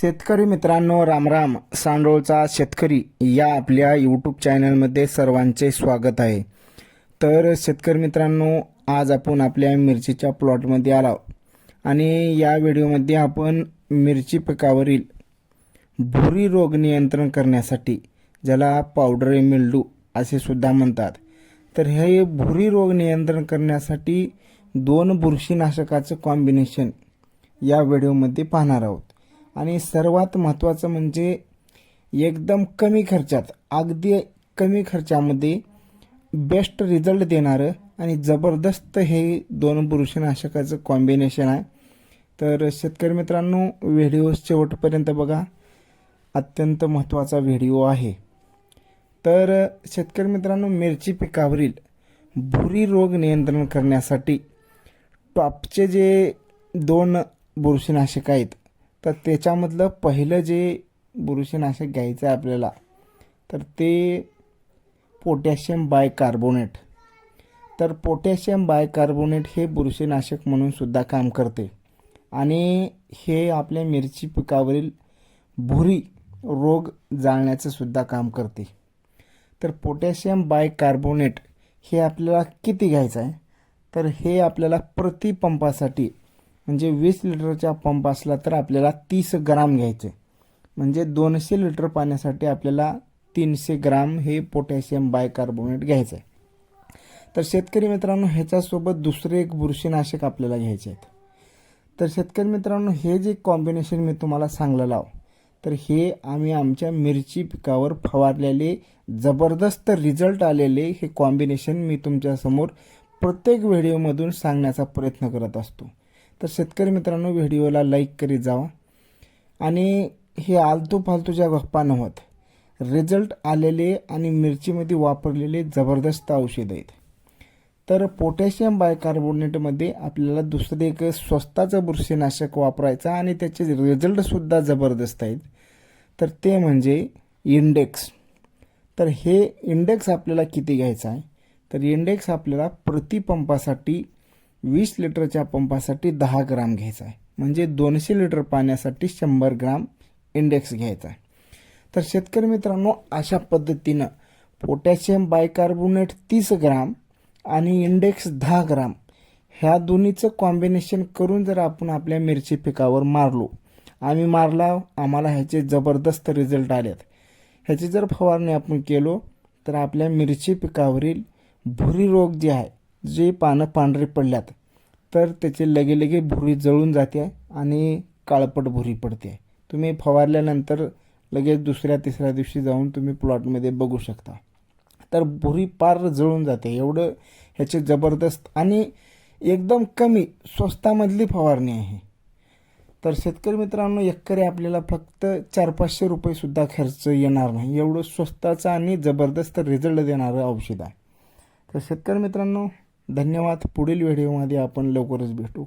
शेतकरी मित्रांनो रामराम सांडोळचा शेतकरी या आपल्या यूट्यूब चॅनलमध्ये सर्वांचे स्वागत आहे. तर शेतकरी मित्रांनो आज आपण आपल्या मिरचीच्या प्लॉटमध्ये आलो आणि या व्हिडिओमध्ये आपण मिरची पिकावरील भुरी रोग नियंत्रण करण्यासाठी ज्याला पावडर मिल्डू असे सुद्धा म्हणतात. तर हे भुरी रोग नियंत्रण करण्यासाठी दोन बुरशीनाशकाचं कॉम्बिनेशन या व्हिडिओमध्ये पाहणार आहोत. आणि सर्वात महत्त्वाचं म्हणजे एकदम कमी खर्चात अगदी कमी खर्चामध्ये बेस्ट रिझल्ट देणारं आणि जबरदस्त हे दोन बुरशीनाशकाचं कॉम्बिनेशन आहे. तर शेतकरी मित्रांनो व्हिडिओ शेवटपर्यंत बघा. अत्यंत महत्त्वाचा व्हिडिओ आहे. तर शेतकरी मित्रांनो मिरची पिकावरील भुरी रोग नियंत्रण करण्यासाठी टॉपचे जे दोन बुरशीनाशक आहेत तर त्याच्यामधलं पहिलं जे बुरशीनाशक घ्यायचं आहे आपल्याला तर ते पोटॅशियम बायकार्बोनेट. तर पोटॅशियम बायकार्बोनेट हे बुरशीनाशक म्हणून सुद्धा काम करते. आणि हे आपल्या मिरची पिकावरील भुरी रोग जाळण्याचं सुद्धा काम करते. तर पोटॅशियम बायकार्बोनेट हे आपल्याला किती घ्यायचं आहे? तर हे आपल्याला प्रतिपंपासाठी म्हणजे वीस लिटरचा पंप असला तर आपल्याला तीस ग्राम घ्यायचे. म्हणजे दोनशे लिटर पाण्यासाठी आपल्याला तीनशे ग्राम हे पोटॅशियम बायकार्बोनेट घ्यायचं आहे तर शेतकरी मित्रांनो ह्याच्यासोबत दुसरे एक बुरशीनाशक आपल्याला घ्यायचे आहेत. तर शेतकरी मित्रांनो हे जे कॉम्बिनेशन मी तुम्हाला सांगलेलं आहो तर हे आम्ही आमच्या मिरची पिकावर फवारलेले जबरदस्त रिझल्ट आलेले हे कॉम्बिनेशन मी तुमच्यासमोर प्रत्येक व्हिडिओमधून सांगण्याचा प्रयत्न करत असतो. तर शेतकरी मित्रांनो व्हिडिओला लाईक करीत जावा. आणि हे आलतू फालतूच्या गप्पा नव्हत रिझल्ट आलेले आणि मिरचीमध्ये वापरलेले जबरदस्त औषध आहेत. तर पोटॅशियम बायकार्बोनेटमध्ये आपल्याला दुसरं एक स्वस्ताचं बुरशीनाशक वापरायचं आणि त्याचे रिझल्टसुद्धा जबरदस्त आहेत. तर ते म्हणजे इंडेक्स तर हे इंडेक्स आपल्याला किती घ्यायचं आहे? तर इंडेक्स आपल्याला प्रतिपंपासाठी वीस लिटरच्या पंपासाठी दहा ग्राम घ्यायचा आहे. म्हणजे दोनशे लिटर पाण्यासाठी शंभर ग्राम इंडेक्स घ्यायचा आहे. तर शेतकरी मित्रांनो अशा पद्धतीनं पोटॅशियम बायकार्बोनेट तीस ग्राम आणि इंडेक्स दहा ग्राम ह्या दोन्हीचं कॉम्बिनेशन करून जर आपण आपल्या मिरची पिकावर मारलो आम्ही मारला आम्हाला ह्याचे जबरदस्त रिझल्ट आलेत. ह्याची जर फवारणी आपण केलो तर आपल्या मिरची पिकावरील भुरी रोग जे आहे जे पानं पांढरे पडल्यात तर त्याचे लगे लगे भुरी जळून जाते आणि काळपट भुरी पडते. तुम्ही फवारल्यानंतर लगेच दुसऱ्या तिसऱ्या दिवशी जाऊन तुम्ही प्लॉटमध्ये बघू शकता. तर भुरी पार जळून जाते. एवढं ह्याचे जबरदस्त आणि एकदम कमी स्वस्तामधली फवारणी आहे. तर शेतकरी मित्रांनो एकरी आपल्याला फक्त चार पाचशे रुपयेसुद्धा खर्च येणार नाही. एवढं स्वस्ताचं आणि जबरदस्त रिझल्ट देणारं औषध आहे. तर शेतकरी मित्रांनो धन्यवाद. पुढील व्हिडिओमध्ये आपण लवकरच भेटू.